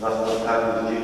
nas nastawił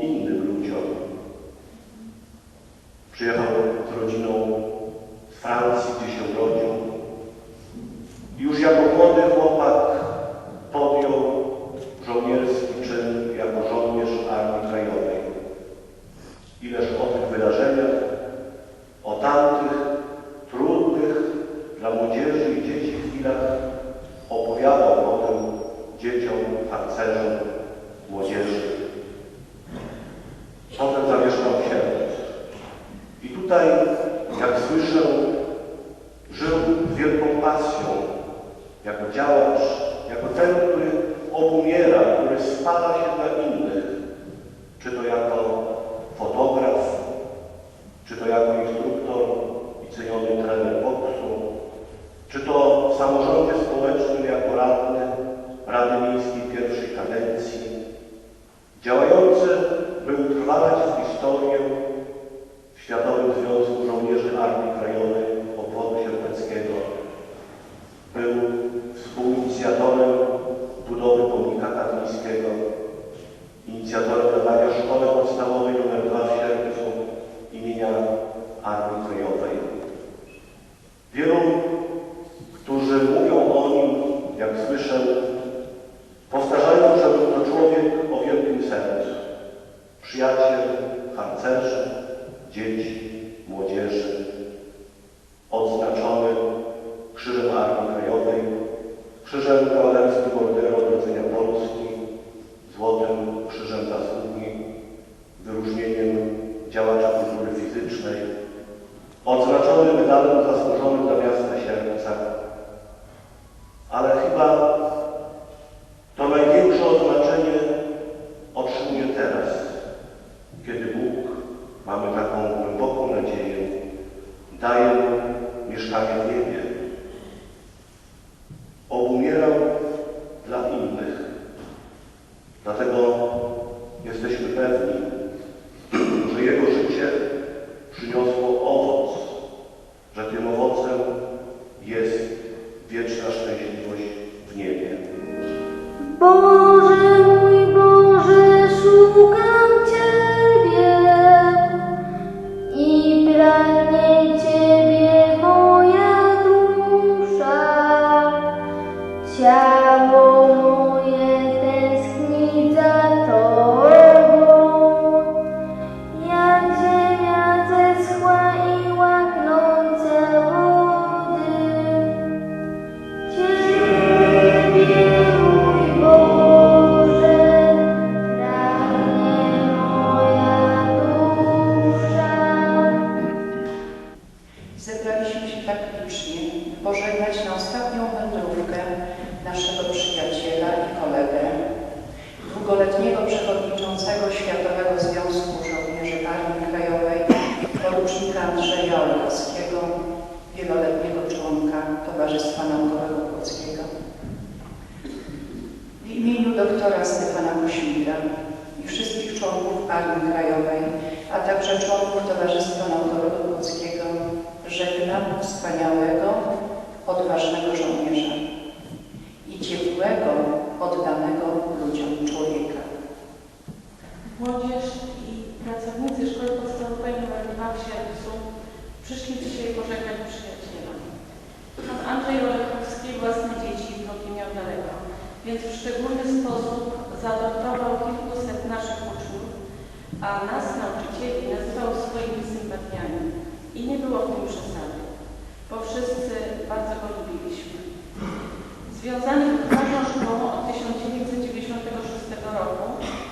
England. działacz, jako ten, który obumiera, który spala się dla innych, czy to jako fotograf, czy to jako instruktor i ceniony trener boksu, czy to w samorządzie społecznym jako radny Rady Miejskiej pierwszej kadencji, działający, by utrwalać historię drugiego przewodniczącego Światowego Związku Żołnierzy Armii Krajowej, porucznika Andrzeja Orlowskiego, wieloletniego członka Towarzystwa Naukowego Polskiego. W imieniu doktora Stefana Kusimira i wszystkich członków Armii Krajowej, a także członków Towarzystwa Naukowego Polskiego żegnam wspaniałego, odważnego żołnierza i ciepłego, oddanego Młodzież i pracownicy szkoły podstawowej nr 2 w Sierpcu przyszli dzisiaj pożegnać przyjaciela. Pan Andrzej Olechowski własne dzieci drogi miał daleko, więc w szczególny sposób zaadoptował kilkuset naszych uczniów, a nas, nauczycieli, nazywał swoimi sympatiami. I nie było w tym przesady, bo wszyscy bardzo go lubiliśmy. Związany z naszą szkołą od 1900 roku,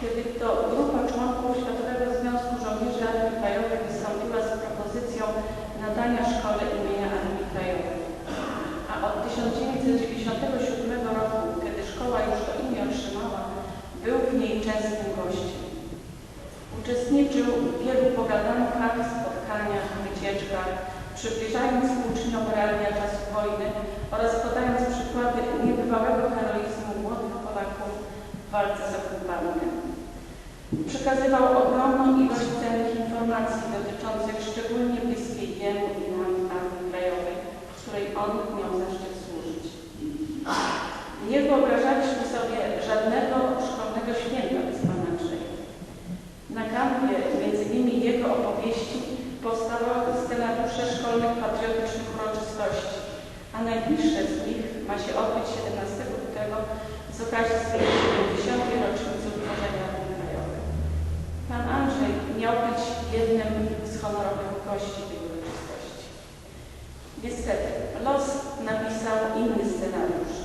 kiedy to grupa członków Światowego Związku Żołnierzy Armii Krajowej wystąpiła z propozycją nadania szkole imienia Armii Krajowej. A od 1997 roku, kiedy szkoła już to imię otrzymała, był w niej częstym gościem. Uczestniczył w wielu pogadankach, spotkaniach, wycieczkach, przybliżając uczniom realia czasu wojny oraz podając przykłady niebywałego heroizmu w walce z okupantem. Przekazywał ogromną ilość cennych informacji dotyczących szczególnie bliskiej jemu i nam Armii Krajowej, w której on miał zaszczyt służyć. Nie wyobrażaliśmy sobie żadnego szkolnego święta bez Pana Andrzeja. Na kanwie między innymi jego opowieści powstawały scenariusze szkolnych patriotycznych uroczystości, a najbliższe z nich ma się odbyć 17 lutego z okazji swojej 70. rocznicy utworzenia Armii Krajowej. Pan Andrzej miał być jednym z honorowych gości tej uroczystości. Niestety, los napisał inny scenariusz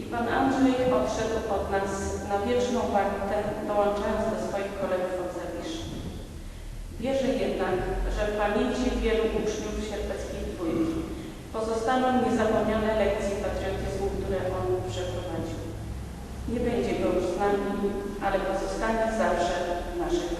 i pan Andrzej odszedł od nas na wieczną wartę, dołączając do swoich kolegów od Zawiszy. Wierzę jednak, że w pamięci wielu uczniów sierpeckiej dwójki pozostaną niezapomniane lekcje patriotyzmu, które on przeprowadził. Nie będzie go już z nami, ale pozostanie zawsze w naszych.